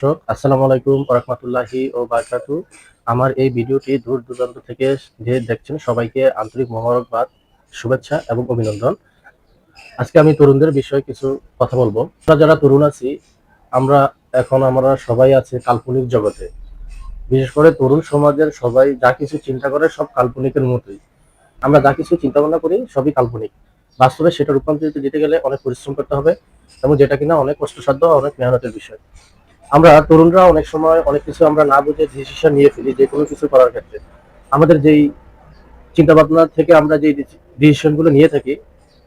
দর্শক, আসসালামু আলাইকুম রহমতুল্লাহি ও বারকাতু আমার এই ভিডিওটি দূর দূরান্ত থেকে যে দেখছেন, সবাইকে আন্তরিক মোবারকবাদ, শুভেচ্ছা এবং অভিনন্দন। আজকে আমি তরুণদের বিষয়ে কিছু কথা বলব। আমরা যারা তরুণ আছি, আমরা এখন আমরা সবাই আছি কাল্পনিক জগতে। বিশেষ করে তরুণ সমাজের সবাই যা কিছু চিন্তা করে সব কাল্পনিকের মতোই। আমরা যা কিছু চিন্তা ভাবনা করি সবই কাল্পনিক। বাস্তবে সেটা রূপান্তরিত দিতে গেলে অনেক পরিশ্রম করতে হবে এবং যেটা কিনা অনেক কষ্টসাধ্য অনেক মেহনতের বিষয়। আমরা তরুণরা অনেক সময় অনেক কিছু আমরা না বুঝে ডিসিশন নিয়ে ফেলি যে কোনো কিছু করার ক্ষেত্রে। আমাদের যেই চিন্তা ভাবনা থেকে আমরা যে ডিসিশনগুলো নিয়ে থাকি,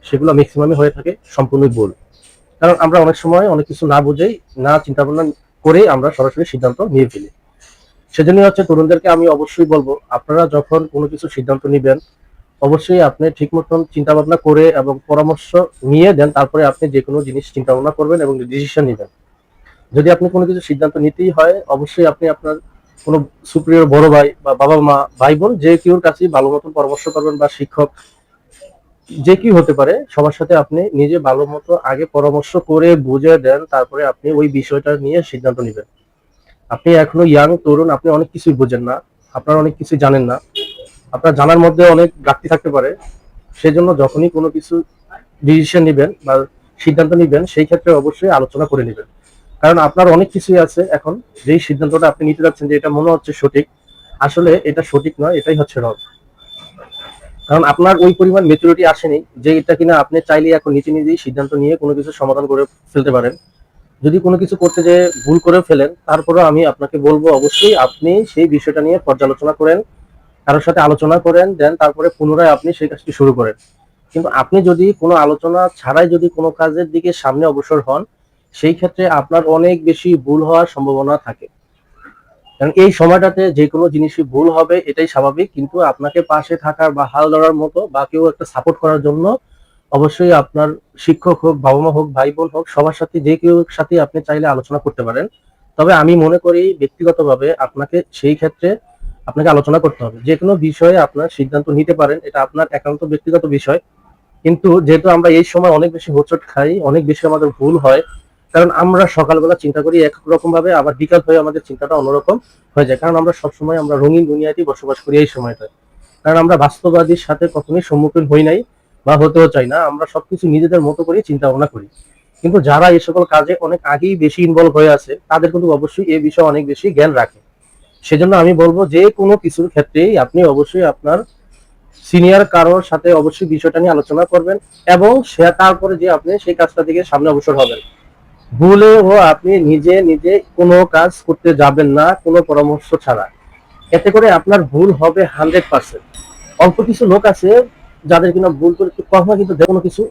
সেগুলো ম্যাক্সিমামই হয়ে থাকে সম্পূর্ণ ভুল। কারণ আমরা অনেক সময় অনেক কিছু না বুঝেই, না চিন্তা ভাবনা করেই আমরা সরাসরি সিদ্ধান্ত নিয়ে ফেলি। সেজন্য হচ্ছে তরুণদেরকে আমি অবশ্যই বলব, আপনারা যখন কোনো কিছু সিদ্ধান্ত নিবেন, অবশ্যই আপনি ঠিক মতন চিন্তা ভাবনা করে এবং পরামর্শ নিয়ে দেন, তারপরে আপনি যে কোনো জিনিস চিন্তা ভাবনা করবেন এবং ডিসিশন নেবেন। যদি আপনি কোনো কিছু সিদ্ধান্ত নিতেই হয়, অবশ্যই আপনি আপনার কোনো সুপ্রিয়র বড় ভাই বা বাবা মা ভাই বোন যে কেউর কাছে ভালো মতন পরামর্শ করবেন বা শিক্ষক যে কি হতে পারে, সবার সাথে আপনি নিজে ভালো মতো আগে পরামর্শ করে বুঝে দেন, তারপরে আপনি ওই বিষয়টা নিয়ে সিদ্ধান্ত নেবেন। আপনি এখনও ইয়াং তরুণ, আপনি অনেক কিছুই বোঝেন না, আপনার অনেক কিছু জানেন না। আপনার জানার মধ্যে অনেক ঘাটতি থাকতে পারে। সেজন্য যখনই কোনো কিছু ডিসিশন নেবেন বা সিদ্ধান্ত নেবেন, সেই ক্ষেত্রে অবশ্যই আলোচনা করে নেবেন। কারণ আপনার অনেক কিছুই আছে এখন। যেই সিদ্ধান্তটা আপনি নিতে যাচ্ছেন যে এটা মনে হচ্ছে সঠিক, আসলে এটা সঠিক নয়, এটাই হচ্ছে রং কারণ আপনার ওই পরিমাণ মেচুরিটি আসেনি যে এটা কিনা আপনি চাইলে এখন নিচে নিজেই সিদ্ধান্ত নিয়ে কোনো কিছু সমাধান করে ফেলতে পারেন। যদি কোনো কিছু করতে যে ভুল করে ফেলেন তারপরে আমি আপনাকে বলব অবশ্যই আপনি সেই বিষয়টা নিয়ে পর্যালোচনা করেন, কারোর সাথে আলোচনা করেন, দেন তারপরে পুনরায় আপনি সেই কাজটি শুরু করেন। কিন্তু আপনি যদি কোনো আলোচনা ছাড়াই যদি কোনো কাজের দিকে সামনে অগ্রসর হন সেই ক্ষেত্রে আপনার অনেক বেশি ভুল হওয়ার সম্ভাবনা থাকে। কারণ এই সময়টাতে যে কোনো জিনিসই ভুল হবে, এটাই স্বাভাবিক। কিন্তু আপনাকে পাশে থাকার বা হাল ধরার মতো বা কেউ একটা সাপোর্ট করার জন্য অবশ্যই আপনার শিক্ষক হোক বাবা মা হোক ভাই বোন হোক, সবার সাথে যে কেউ সাথে আপনি চাইলে আলোচনা করতে পারেন। তবে আমি মনে করি ব্যক্তিগতভাবে আপনাকে সেই ক্ষেত্রে আপনাকে আলোচনা করতে হবে। যে কোনো বিষয়ে আপনার সিদ্ধান্ত নিতে পারেন, এটা আপনার একান্ত ব্যক্তিগত বিষয়। কিন্তু যেহেতু আমরা এই সময় অনেক বেশি হোঁচট খাই, অনেক বেশি আমাদের ভুল হয় কারণ আমরা সকালবেলা চিন্তা করি এক রকম ভাবে আবার বিকাল হয়ে আমাদের চিন্তাটা অন্যরকম হয়ে যায়। কারণ আমরা সবসময় আমরা রঙিন দুনিয়াতেই বসবাস করি এই সময়টায়। কারণ আমরা বাস্তববাদীর সাথে কখনোই সম্মুখীন হই নাই বা হতেও চাই না। আমরা সবকিছু নিজেদের মতো করে চিন্তা ভাবনা করি। কিন্তু যারা এই সকল কাজে অনেক আগেই বেশি ইনভলভ হয়ে আছে, তাদের কিন্তু অবশ্যই এই বিষয়ে অনেক বেশি জ্ঞান রাখে। সেজন্য আমি বলব যে কোনো কিছুর ক্ষেত্রেই আপনি অবশ্যই আপনার সিনিয়র কারোর সাথে অবশ্যই বিষয়টা নিয়ে আলোচনা করবেন এবং সে তারপরে যে আপনি সেই কাজটা থেকে সামনে অবসর হবেন। ভুলেও আপনি নিজে নিজে কোনো কাজ করতে যাবেন না, কোনো পরামর্শ ছাড়া। এতে করে আপনার ভুল হবে হান্ড্রেড পার্সেন্ট। অল্প কিছু লোক আছে যাদের কিনা ভুল করে কখনো কিন্তু কোনো কিছু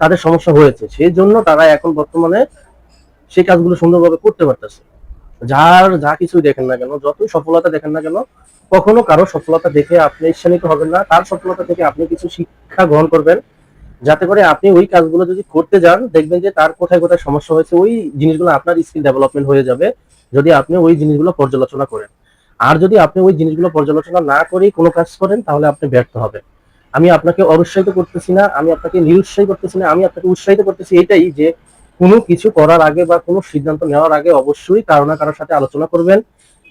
তাদের সমস্যা হয়েছে। সেই জন্য তারা এখন বর্তমানে সেই কাজগুলো সুন্দরভাবে করতে পারতেছে। যার যা কিছু দেখেন না কেন, যতই সফলতা দেখেন না কেন, কখনো কারও সফলতা দেখে আপনি ঈর্ষান্বিত হবেন না। তার সফলতা থেকে আপনি কিছু শিক্ষা গ্রহণ করবেন। যাতে করে আপনি ওই কাজগুলো যদি করতে যান, দেখবেন যে তার কোথায় কোথায় সমস্যা হয়েছে, ওই জিনিসগুলো আপনার স্কিল ডেভেলপমেন্ট হয়ে যাবে যদি আপনি ওই জিনিসগুলো পর্যালোচনা করেন। আর যদি আপনি ওই জিনিসগুলো পর্যালোচনা না করেই কোনো কাজ করেন, তাহলে আপনি ব্যর্থ হবে আমি আপনাকে অনুৎসাহিত করতেছি না, আমি আপনাকে নিরুৎসাহিত করতেছি না, আমি আপনাকে উৎসাহিত করতেছি এটাই যে কোনো কিছু করার আগে বা কোনো সিদ্ধান্ত নেওয়ার আগে অবশ্যই কারও না কারোর সাথে আলোচনা করবেন।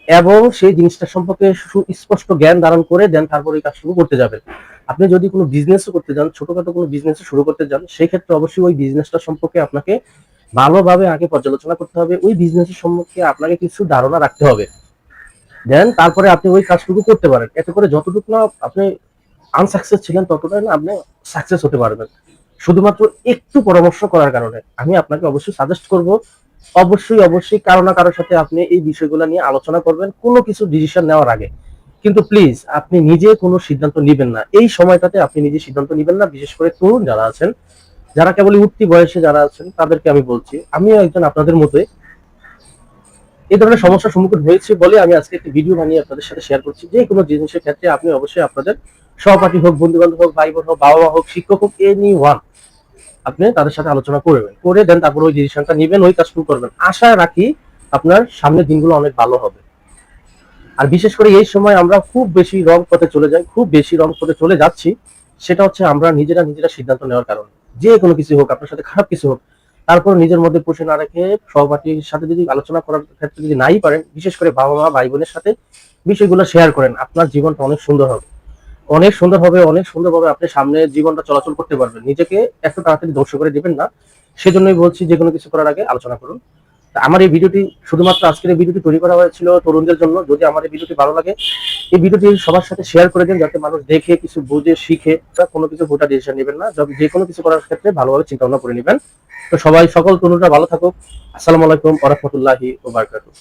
এবং সেই জিনিসটা সম্পর্কে সুস্পষ্ট জ্ঞান ধারণ করে দেন তারপর এই শুরু করতে যাবেন। আপনি যদি কোনো বিজনেসও করতে যান, ছোটখাটো কোনো বিজনেস শুরু করতে যান, সেই ক্ষেত্রে অবশ্যই ওই বিজনেসটা সম্পর্কে আপনাকে ভালোভাবে আগে পর্যালোচনা করতে হবে। ওই বিজনেসের সম্পর্কে আপনাকে কিছু ধারণা রাখতে হবে। দেন তারপরে আপনি ওই কাজটুকু করতে পারেন। এতে করে যতটুকু না আপনি আনসাকসেস ছিলেন, ততটাই না আপনি সাকসেস হতে পারবেন। শুধুমাত্র একটু পরামর্শ করার কারণে আমি আপনাকে অবশ্যই সাজেস্ট করব অবশ্যই অবশ্যই কারও না কারোর সাথে আপনি এই বিষয়গুলো নিয়ে আলোচনা করবেন, কোনো কিছু ডিসিশন নেওয়ার আগে। কিন্তু প্লিজ আপনি নিজে কোনো সিদ্ধান্ত নেবেন না। এই সময়টাতে আপনি নিজে সিদ্ধান্ত নেবেন না, বিশেষ করে তরুণ যারা আছেন। যারা কেবল উঠতি বয়সে যারা আছেন, তাদেরকে আমি বলছি, আমিও একজন আপনাদের মতোই। এই ধরনের সমস্যার সম্মুখীন হয়েছে বলে আমি আজকে একটি ভিডিও বানিয়ে আপনাদের সাথে শেয়ার করছি। যে কোনো জিনিসের ক্ষেত্রে আপনি অবশ্যই আপনাদের সহপাঠী হোক বন্ধু বান্ধব হোক, ভাই বোন হোক, বাবা মা হোক, শিক্ষক হোক এনি ওয়ান আপনি তাদের সাথে আলোচনা করবেন। করে দেন তারপর ওই ডিসিশনটা নেবেন, ওই কাজ শুরু করবেন। আশা রাখি আপনার সামনের দিনগুলো অনেক ভালো হবে। আর বিশেষ করে এই সময় আমরা খুব বেশি রং পথে চলে যাই, খুব বেশি রং পথে চলে যাচ্ছি, সেটা হচ্ছে আমরা নিজেরা নিজেরা সিদ্ধান্ত নেওয়ার কারণে। যে কোনো কিছু হোক, আপনার সাথে খারাপ কিছু হোক, তারপর নিজের মধ্যে পুষে না রেখে সহপাঠীর সাথে যদি আলোচনা করার ক্ষেত্রে যদি নাই পারেন, বিশেষ করে বাবা মা ভাই বোনের সাথে বিষয়গুলো শেয়ার করেন, আপনার জীবনটা অনেক সুন্দর হবে। অনেক সুন্দর হবে, অনেক সুন্দরভাবে আপনি সামনে জীবনটা চলাচল করতে পারবেন। নিজেকে এত তাড়াতাড়ি ধ্বংস করে দিবেন না। সেজন্যই বলছি যে কোনো কিছু করার আগে আলোচনা করুন। আমার এই ভিডিওটি শুধুমাত্র আজকের এই ভিডিওটি তৈরি করা হয়েছিল তরুণদের জন্য। যদি আমার এই ভিডিওটি ভালো লাগে, এই ভিডিওটি সবার সাথে শেয়ার করে দিন যাতে মানুষ দেখে, কিছু বুঝে, শিখে বা কোনো কিছু ভোটার ডিসিশন নেবেন না। যে কোনো কিছু করার ক্ষেত্রে ভালোভাবে চিন্তা ভাবনা করে নেবেন। তো সবাই, সকল তরুণরা ভালো থাকুক। আসসালামু আলাইকুম ওরহমতুল্লাহি ওবারকাতুহ